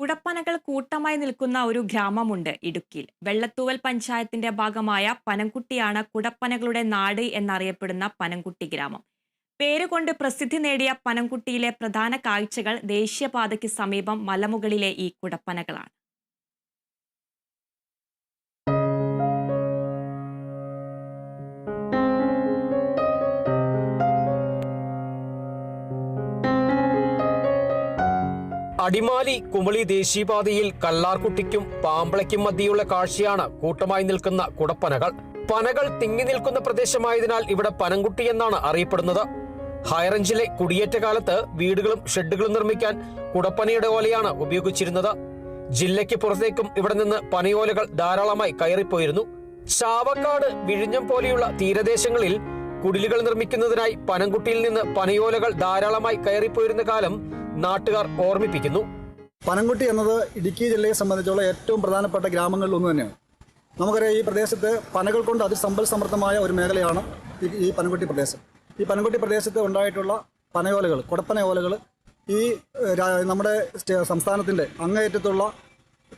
കുടപ്പനകൾ കൂട്ടമായി നിൽക്കുന്ന ഒരു ഗ്രാമമുണ്ട് ഇടുക്കിയിൽ. വെള്ളത്തൂവൽ പഞ്ചായത്തിന്റെ ഭാഗമായ പനംകുട്ടിയാണ് കുടപ്പനകളുടെ നാട് എന്നറിയപ്പെടുന്ന പനംകുട്ടി ഗ്രാമം. പേരുകൊണ്ട് പ്രസിദ്ധി നേടിയ പനംകുട്ടിയിലെ പ്രധാന കാഴ്ചകൾ ദേശീയപാതയ്ക്ക് സമീപം മലമുകളിലെ ഈ കുടപ്പനകളാണ്. അടിമാലി കുമളി ദേശീയപാതയിൽ കല്ലാർകുട്ടിക്കും പാമ്പളയ്ക്കും മധ്യയുള്ള കാഴ്ചയാണ് കൂട്ടമായി നിൽക്കുന്ന കുടപ്പനകൾ. പനകൾ തിങ്ങി നിൽക്കുന്ന പ്രദേശമായതിനാൽ ഇവിടെ പനംകുട്ടി എന്നാണ് അറിയപ്പെടുന്നത്. ഹൈറഞ്ചിലെ കുടിയേറ്റ കാലത്ത് വീടുകളും ഷെഡുകളും നിർമ്മിക്കാൻ കുടപ്പനയുടെ ഓലയാണ് ഉപയോഗിച്ചിരുന്നത്. ജില്ലയ്ക്ക് പുറത്തേക്കും ഇവിടെ നിന്ന് പനയോലകൾ ധാരാളമായി കയറിപ്പോയിരുന്നു. ചാവക്കാട് വിഴിഞ്ഞം പോലെയുള്ള തീരദേശങ്ങളിൽ കുടിലുകൾ നിർമ്മിക്കുന്നതിനായി പനംകുട്ടിയിൽ നിന്ന് പനയോലകൾ ധാരാളമായി കയറിപ്പോയിരുന്ന കാലം നാട്ടുകാർ ഓർമ്മിപ്പിക്കുന്നു. പനംകുട്ടി എന്നത് ഇടുക്കി ജില്ലയെ സംബന്ധിച്ചുള്ള ഏറ്റവും പ്രധാനപ്പെട്ട ഗ്രാമങ്ങളിൽ ഒന്ന് തന്നെയാണ്. നമുക്കറിയാം ഈ പ്രദേശത്ത് പനകൾ കൊണ്ട് അതിസമ്പൽ സമൃദ്ധമായ ഒരു മേഖലയാണ് ഈ പനംകുട്ടി പ്രദേശം. ഈ പനംകുട്ടി പ്രദേശത്ത് ഉണ്ടായിട്ടുള്ള പനയോലകൾ കുടപ്പനയോലകൾ ഈ നമ്മുടെ സംസ്ഥാനത്തിന്റെ അങ്ങേയറ്റത്തുള്ള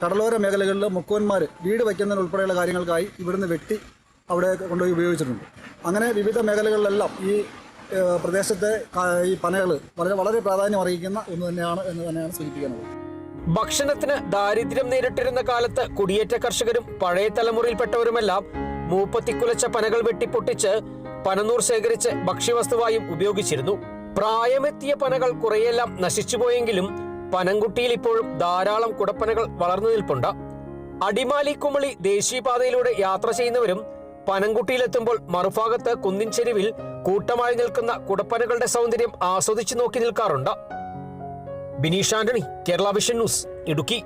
കടലോര മേഖലകളിൽ മുക്കുവന്മാർ വീട് വയ്ക്കുന്നതിന് ഉൾപ്പെടെയുള്ള കാര്യങ്ങൾക്കായി ഇവിടുന്ന് വെട്ടി അവിടെ കൊണ്ടുപോയി ഉപയോഗിച്ചിട്ടുണ്ട്. അങ്ങനെ വിവിധ മേഖലകളിലെല്ലാം ഈ പ്രദേശത്തെ ഈ പനകൾ വളരെ വളരെ പ്രാധാന്യം അറിയിക്കുന്ന ഒന്ന് തന്നെയാണ് എന്ന് തന്നെയാണ് സൂചിപ്പിക്കുന്നത്. ഭക്ഷണത്തിന് ദാരിദ്ര്യം നേരിട്ടിരുന്ന കാലത്ത് കുടിയേറ്റ കർഷകരും പഴയ തലമുറയിൽപ്പെട്ടവരുമെല്ലാം മൂപ്പത്തിക്കുലച്ച പനകൾ വെട്ടിപ്പൊട്ടിച്ച് പനനൂർ ശേഖരിച്ച് ഭക്ഷ്യവസ്തുവായും ഉപയോഗിച്ചിരുന്നു. പ്രായമെത്തിയ പനകൾ കുറെയെല്ലാം നശിച്ചുപോയെങ്കിലും പനംകുട്ടിയിൽ ഇപ്പോഴും ധാരാളം കുടപ്പനകൾ വളർന്നു നിൽപ്പുണ്ട്. അടിമാലി കുമളി ദേശീയപാതയിലൂടെ യാത്ര ചെയ്യുന്നവരും പനംകുട്ടിയിലെത്തുമ്പോൾ മറുഭാഗത്ത് കുന്നിൻ ചെരുവിൽ കൂട്ടമായി നിൽക്കുന്ന കുടപ്പനകളുടെ സൗന്ദര്യം ആസ്വദിച്ചു നോക്കി നിൽക്കാറുണ്ട്. Bineesh Antony Kerala vision news Idukki.